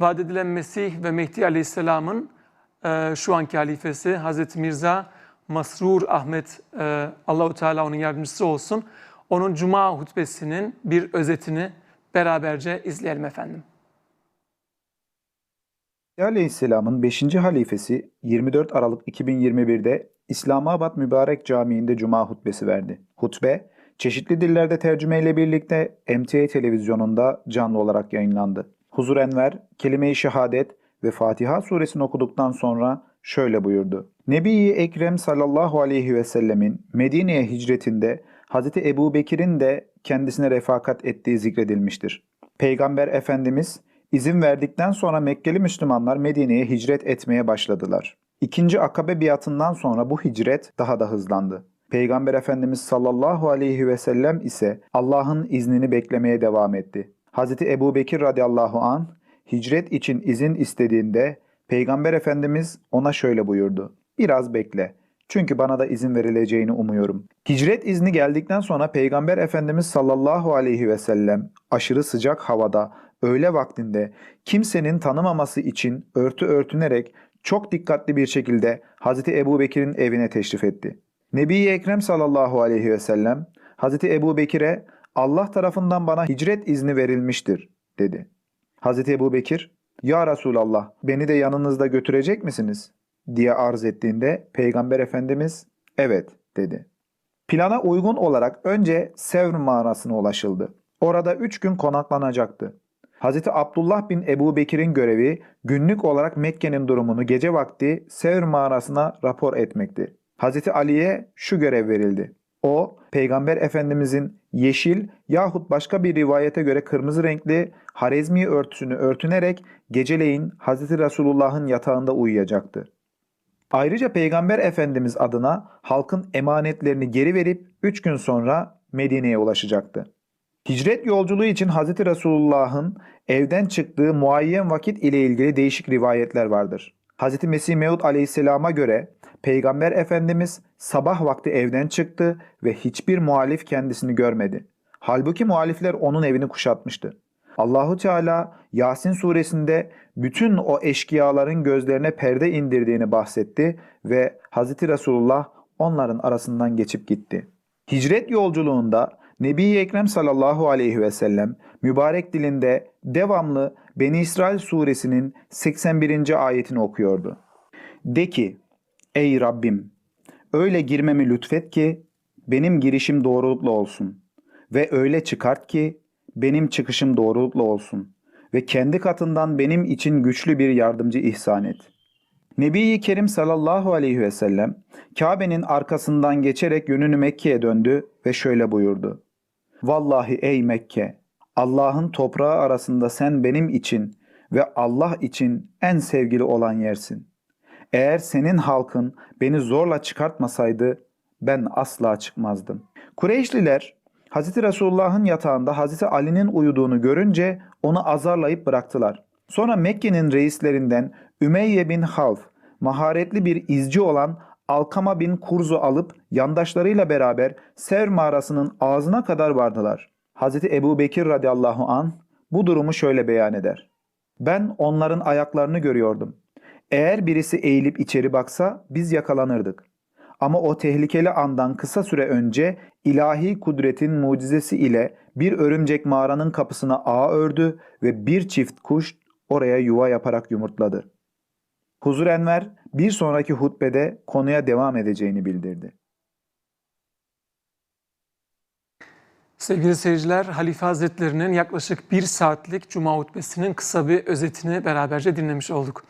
vaat edilen Mesih ve Mehdi Aleyhisselam'ın e, şu anki halifesi Hazreti Mirza Masrur Ahmet e, Allahu Teala onun yardımcısı olsun. Onun cuma hutbesinin bir özetini beraberce izleyelim efendim. Aleyhisselam'ın 5. halifesi 24 Aralık 2021'de İslamabad Mübarek Camii'nde cuma hutbesi verdi. Hutbe, çeşitli dillerde tercümeyle birlikte MTA televizyonunda canlı olarak yayınlandı. Huzur Enver, kelime-i şehadet ve Fatiha suresini okuduktan sonra şöyle buyurdu. Nebi-i Ekrem sallallahu aleyhi ve sellemin Medine'ye hicretinde Hazreti Ebu Bekir'in de kendisine refakat ettiği zikredilmiştir. Peygamber Efendimiz izin verdikten sonra Mekkeli Müslümanlar Medine'ye hicret etmeye başladılar. İkinci Akabe biatından sonra bu hicret daha da hızlandı. Peygamber Efendimiz sallallahu aleyhi ve sellem ise Allah'ın iznini beklemeye devam etti. Hazreti Ebu Bekir radıyallahu an hicret için izin istediğinde Peygamber Efendimiz ona şöyle buyurdu. Biraz bekle. Çünkü bana da izin verileceğini umuyorum. Hicret izni geldikten sonra Peygamber Efendimiz sallallahu aleyhi ve sellem aşırı sıcak havada öğle vaktinde kimsenin tanımaması için örtü örtünerek çok dikkatli bir şekilde Hazreti Ebu Bekir'in evine teşrif etti. Nebi-i Ekrem sallallahu aleyhi ve sellem Hazreti Ebu Bekir'e Allah tarafından bana hicret izni verilmiştir dedi. Hazreti Ebu Bekir, Ya Resulallah beni de yanınızda götürecek misiniz? diye arz ettiğinde Peygamber Efendimiz evet dedi. Plana uygun olarak önce Sevr mağarasına ulaşıldı. Orada üç gün konaklanacaktı. Hazreti Abdullah bin Ebu Bekir'in görevi günlük olarak Mekke'nin durumunu gece vakti Sevr mağarasına rapor etmekti. Hazreti Ali'ye şu görev verildi. O, Peygamber Efendimizin yeşil yahut başka bir rivayete göre kırmızı renkli harezmi örtüsünü örtünerek geceleyin Hazreti Resulullah'ın yatağında uyuyacaktı. Ayrıca Peygamber Efendimiz adına halkın emanetlerini geri verip 3 gün sonra Medine'ye ulaşacaktı. Hicret yolculuğu için Hz. Resulullah'ın evden çıktığı muayyen vakit ile ilgili değişik rivayetler vardır. Hz. Mesih Mevud aleyhisselama göre Peygamber Efendimiz sabah vakti evden çıktı ve hiçbir muhalif kendisini görmedi. Halbuki muhalifler onun evini kuşatmıştı. Allahu Teala Yasin suresinde bütün o eşkıyaların gözlerine perde indirdiğini bahsetti ve Hz. Resulullah onların arasından geçip gitti. Hicret yolculuğunda Nebi Ekrem sallallahu aleyhi ve sellem mübarek dilinde devamlı Beni İsrail suresinin 81. ayetini okuyordu. De ki, ey Rabbim, öyle girmemi lütfet ki benim girişim doğrulukla olsun ve öyle çıkart ki benim çıkışım doğrulukla olsun ve kendi katından benim için güçlü bir yardımcı ihsan et. Nebi-i Kerim sallallahu aleyhi ve sellem Kabe'nin arkasından geçerek yönünü Mekke'ye döndü ve şöyle buyurdu. Vallahi ey Mekke, Allah'ın toprağı arasında sen benim için ve Allah için en sevgili olan yersin. Eğer senin halkın beni zorla çıkartmasaydı ben asla çıkmazdım. Kureyşliler Hz. Resulullah'ın yatağında Hz. Ali'nin uyuduğunu görünce onu azarlayıp bıraktılar. Sonra Mekke'nin reislerinden Ümeyye bin Half, maharetli bir izci olan Alkama bin Kurzu alıp yandaşlarıyla beraber Sevr mağarasının ağzına kadar vardılar. Hz. Ebu Bekir radıyallahu an bu durumu şöyle beyan eder. Ben onların ayaklarını görüyordum. Eğer birisi eğilip içeri baksa biz yakalanırdık. Ama o tehlikeli andan kısa süre önce ilahi kudretin mucizesi ile bir örümcek mağaranın kapısına ağ ördü ve bir çift kuş oraya yuva yaparak yumurtladı. Huzur Enver bir sonraki hutbede konuya devam edeceğini bildirdi. Sevgili seyirciler, Halife Hazretlerinin yaklaşık bir saatlik Cuma hutbesinin kısa bir özetini beraberce dinlemiş olduk.